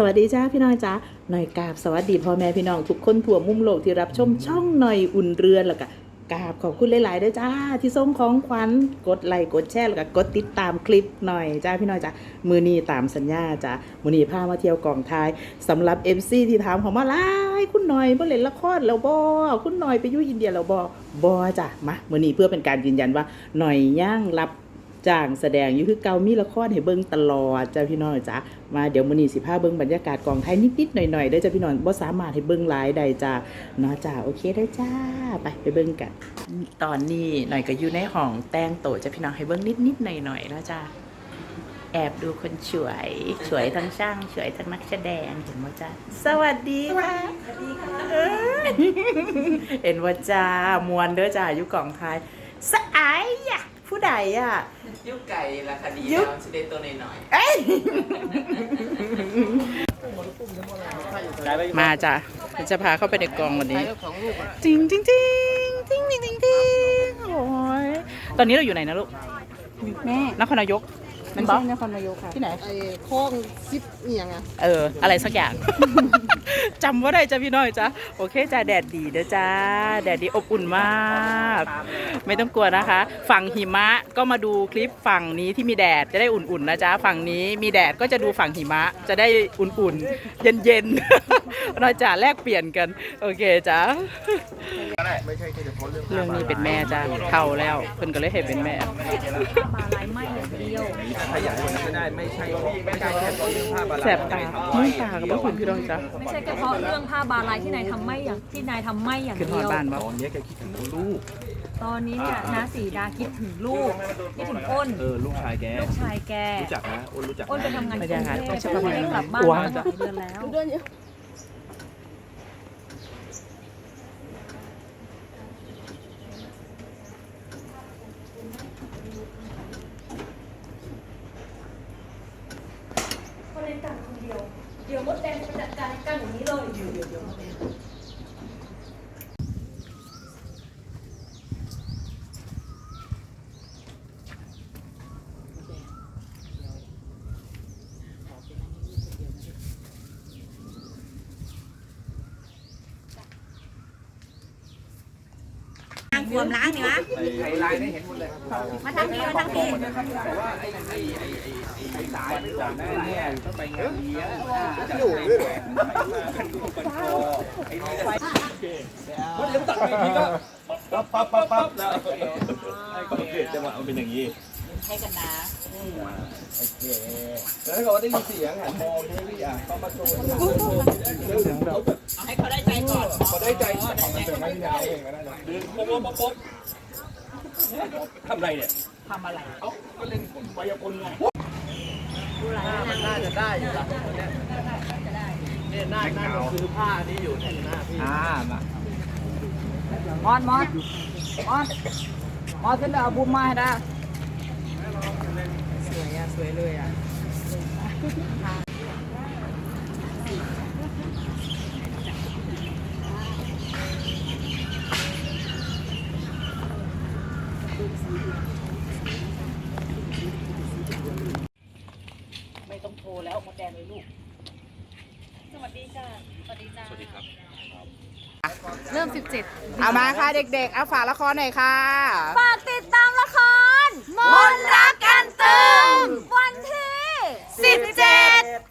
สวัสดีจ้าพี่น้องจ้าหน่อยกราบสวัสดีพ่อแม่พี่น้องทุกคนทั่วมุมโลกที่รับชมช่องหน่อยอุ่นเรือนแล้วก็กราบขอบคุณหลายๆด้วยจ้า ที่ส่งของขวัญกดไลค์กดแชร์แล้วก็กดติดตามคลิปหน่อยจ้าพี่น้องจ้ามือนี้ตามสัญญาจ้ามือนี้พามาเที่ยวกองทายสำหรับ MC ที่ถามเขามาหลายคุณหน่อยบ่อเล่นละครแล้วบ่คุณหน่อยไปยู่อินเดียแล้วบ่บ่จ้ะมามือนี้เพื่อเป็นการยืนยันว่าหน่อยย่างรับ จ้างแสดงอยู่คือเก่ามีละครให้เบิ่งตลอดจ้าพี่น้องจ้ามาเดี๋ยวมื้อนี้สิพาเบิ่งบรรยากาศกองไทยนิดๆหน่อยๆเด้จ้าพี่น้องบ่สามารถให้เบิ่งหลายใดจ้าเนาะจ้าโอเคได้จ้าไปไปเบิ่งกัน ตอนนี้หน่อยก็อยู่ในห้องแต่งโตจ้าพี่น้องให้เบิ่งนิดๆหน่อยๆแล้วจ้าแอบดูคนสวยสวยทั้งช่างสวยทั้งนักแสดงเห็นบ่จ้าสวัสดีค่ะสวัสดีค่ะเห็นว่าจ้ามวนเด้อจ้าอยู่กองไทยสายอะ ผู้ใดอะ ยุคไก่ละคดียุแล้ควชิเดตัวหน่อยเอ้ยมาจ้ะจะพาเข้าไปในกองวันนี้จริงจริงจริงจริงจริงจริงจริงโอ้ยตอนนี้เราอยู่ไหนนะลูกแม่นครนายกมันบอใช่นครนายกค่ะที่ไหน ไอ้คลองซิปเอียงอะเออ อะไรสักอย่าง จำว่าได้จ้ะพี่น้อยจ้ะโอเคจ้ะแดดดีเด้อจ้าแดดดีอบอุ่นมาก ไม่ต้องกลัวนะคะ ฝั่งหิมะก็มาดูคลิปฝั่งนี้ที่มีแดดจะได้อุ่นๆนะจ๊ะฝั่งนี้มีแดดก็จะดูฝั่งหิมะจะได้อุ่นๆ เย็นๆเราจะแลกเปลี่ยนกัน โอเคจ้ะเรื่องนี้เป็นแม่จ้ะเท่าแล้วเพิ่นก็เลยเห็นเป็นแม่บาลายไหมอย่างเดียว ขยายผล ไม่ได้ไม่ใช่ไม่ใช่แค่เพราะเรื่องผ้าบาแสบตาไม่ตากับพ่อคุณพี่น้องจ้ะไม่ใช่แค่เพราะเรื่องผ้าบาลายที่นายทำไม่อย่างที่นายทำไม่อย่างขึ้นหอเดีดยวบ้านบ่ตอนนี้แกคิดถึงลูก ตอนนี้เนี่ยนาสีดาคิดถึงลูกคิดถึงอ้นเออลูกชายแก ลูกชายแก รู้จักนะอ้นรู้จักอ้นไปทำงานไม่กได้รุงงานเทไม่พใช่ประมาณไม่นั้นได้กลับบ้านอ้วมานหลายเดือนแล้ว คนเล่นกันคนเดียว เดี๋ยว มดแดงจะจัดการกันอย่างนี้เลยเดี๋ยวเดี๋ยวเดี๋ยวล้างขวมล้างนี่วะไอ้ลายนี่เห็นหมดเลยมาทางนี้มาทางนี้ สายไม่รู้แม่เนี่ยต้องไปงานเลี้ยงจะอยู่ด้วยไอ้นี่ไฟมันยังตัดไปทีก็ปั๊บปั๊บปั๊บปั๊บแล้วโอเคจังหวะมันเป็นอย่างนี้ให้กันนะโอเคแล้วถ้าเกิดได้ยินเสียงหันมองนี่พี่อะเขามาโชว์เขาแบบให้เขาได้ใจก่อนพอได้ใจมันจะไม่ได้เองก็ได้นะดึงปุ๊บปุ๊บป๊บป๊บทำไรเนี่ยทำอะไร เอ้าก็เล่นไวยากลไง น่าจะได้อยู่ละเนี่ยหน้าหน้ามันคือผ้านี้อยู่เนี่ยหน้าพี่อ่ามามอดมอดมอดมอดขึ้นเอาบุมมาให้ได้สวยอะสวยเลยอะ ไม่ ต้องโทรแล้วมดแดงเลยลูกเริ่มเอามาค่ะเด็กๆ เอาฝากละครหน่อยค่ะ17ฝากติดตามละคร มนรักกันตึงวันที่ 17